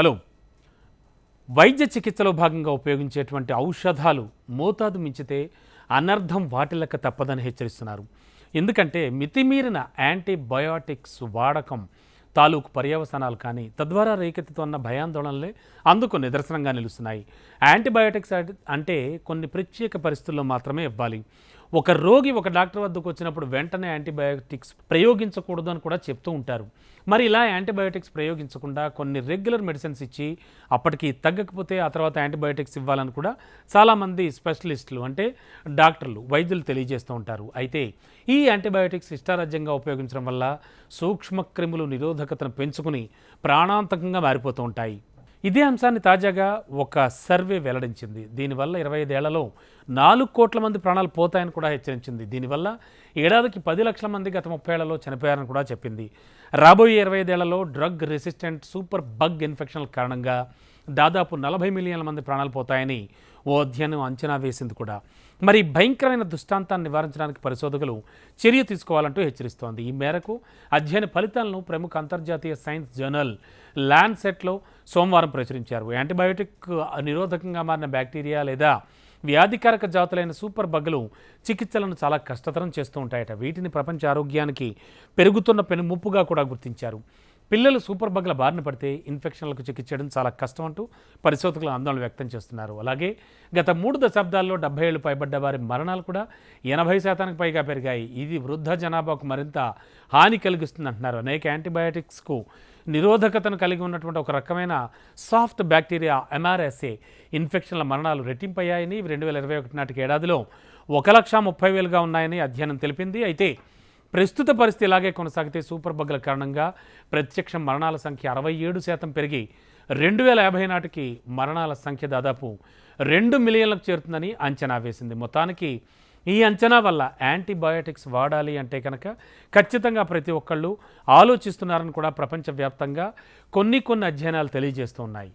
Hello. వైద్య చికిత్సలో భాగంగా ఉపయోగించేటువంటి ఔషధాలు మోతాదు మించితే అనర్థం వాటిల్లక తప్పదని హెచ్చరిస్తున్నారు. ఎందుకంటే మితిమీరిన యాంటీబయాటిక్స్ వాడకం తాలూకు పర్యవసానాలు కానీ తద్వారా రేకెత్తుతున్న భయాందోళనలే అందుకు నిదర్శనంగా నిలుస్తున్నాయి. యాంటీబయోటిక్స్ అంటే కొన్ని ప్రత్యేక పరిస్థితుల్లో మాత్రమే ఇవ్వాలి. ఒక రోగి ఒక డాక్టర్ వద్దకు వచ్చినప్పుడు వెంటనే యాంటీబయోటిక్స్ ప్రయోగించకూడదు అని కూడా చెప్తూ ఉంటారు. మరి ఇలా యాంటీబయోటిక్స్ ప్రయోగించకుండా కొన్ని రెగ్యులర్ మెడిసిన్స్ ఇచ్చి అప్పటికి తగ్గకపోతే ఆ తర్వాత యాంటీబయోటిక్స్ ఇవ్వాలని కూడా చాలామంది స్పెషలిస్టులు అంటే డాక్టర్లు వైద్యులు తెలియజేస్తూ ఉంటారు. అయితే ఈ యాంటీబయోటిక్స్ ఇష్టారాజ్యంగా ఉపయోగించడం వల్ల సూక్ష్మక్రిములు నిరోధకతను పెంచుకుని ప్రాణాంతకంగా మారిపోతూ ఉంటాయి. ఇదే అంశాన్ని తాజాగా ఒక సర్వే వెల్లడించింది. దీనివల్ల ఇరవై ఐదేళ్ళలో నాలుగు కోట్ల మంది ప్రాణాలు పోతాయని కూడా హెచ్చరించింది. దీనివల్ల ఏడాదికి పది లక్షల మంది గత ముప్పై ఏళ్ళలో చనిపోయారని కూడా చెప్పింది. రాబోయే ఇరవై ఐదేళ్ళలో డ్రగ్ రెసిస్టెంట్ సూపర్ బగ్ ఇన్ఫెక్షన్ల కారణంగా దాదాపు నలభై మిలియన్ల మంది ప్రాణాలు పోతాయని ఓ అధ్యయనం అంచనా వేసింది కూడా. మరి భయంకరమైన దుష్టాంతాన్ని నివారించడానికి పరిశోధకులు చర్య తీసుకోవాలంటూ హెచ్చరిస్తోంది. ఈ మేరకు అధ్యయన ఫలితాలను ప్రముఖ అంతర్జాతీయ సైన్స్ జర్నల్ ల్యాండ్సెట్లో సోమవారం ప్రచురించారు. యాంటీబయోటిక్ నిరోధకంగా మారిన బ్యాక్టీరియా లేదా వ్యాధికారక జాతులైన సూపర్ బగ్గులు చికిత్సలను చాలా కష్టతరం చేస్తూ ఉంటాయట. వీటిని ప్రపంచ ఆరోగ్యానికి పెరుగుతున్న పెను ముప్పుగా కూడా గుర్తించారు. పిల్లలు సూపర్ బగ్ల బారిన పడితే ఇన్ఫెక్షన్లకు చికిత్స చేయడం చాలా కష్టం అంటూ పరిశోధకులు ఆందోళన వ్యక్తం చేస్తున్నారు. అలాగే గత మూడు దశాబ్దాల్లో డెబ్బై ఏళ్ళు పైబడ్డ వారి మరణాలు కూడా ఎనభై శాతానికి పైగా పెరిగాయి. ఇది వృద్ధ జనాభాకు మరింత హాని కలిగిస్తుంది అంటున్నారు అనేక యాంటీబయాటిక్స్కు నిరోధకతను కలిగి ఉన్నటువంటి ఒక రకమైన సాఫ్ట్ బ్యాక్టీరియా ఎంఆర్ఎస్ఏ ఇన్ఫెక్షన్ల మరణాలు రెట్టింపయ్యాయని రెండు వేల ఇరవై ఒకటి నాటికి ఏడాదిలో ఒక లక్ష ముప్పై వేలుగా ఉన్నాయని అధ్యయనం తెలిపింది. అయితే ప్రస్తుత పరిస్థితి ఇలాగే కొనసాగితే సూపర్ బగ్ల కారణంగా ప్రత్యక్ష మరణాల సంఖ్య అరవై ఏడు శాతం పెరిగి రెండు వేల యాభై నాటికి మరణాల సంఖ్య దాదాపు రెండు మిలియన్లకు చేరుతుందని అంచనా వేసింది. మొత్తానికి ఈ అంచనా వల్ల యాంటీబయాటిక్స్ వాడాలి అంటే కనుక ఖచ్చితంగా ప్రతి ఒక్కళ్ళు ఆలోచిస్తున్నారని కూడా ప్రపంచవ్యాప్తంగా కొన్ని కొన్ని అధ్యయనాలు తెలియజేస్తున్నాయి